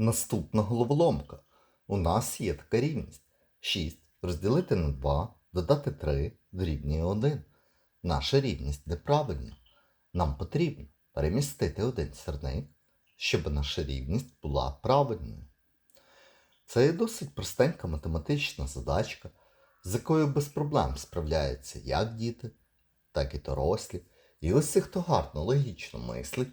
Наступна головоломка. У нас є така рівність. 6 розділити на 2, додати 3 дорівнює 1. Наша рівність неправильна. Нам потрібно перемістити один сірник, щоб наша рівність була правильною. Це є досить простенька математична задачка, з якою без проблем справляються як діти, так і дорослі. І усі, хто гарно логічно мислить,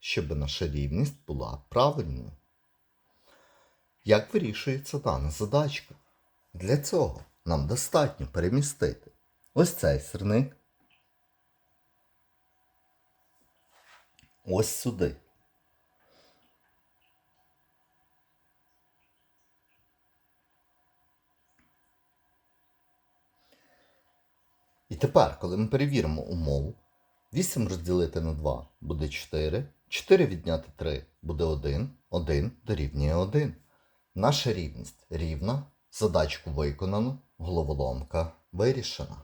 щоб наша рівність була правильною. Як вирішується дана задачка? Для цього нам достатньо перемістити ось цей сирник ось сюди. І тепер, коли ми перевіримо умову, 8 розділити на 2 буде 4, 4 відняти 3 буде 1, 1 дорівнює 1. Наша рівність рівна, задачку виконано, головоломка вирішена.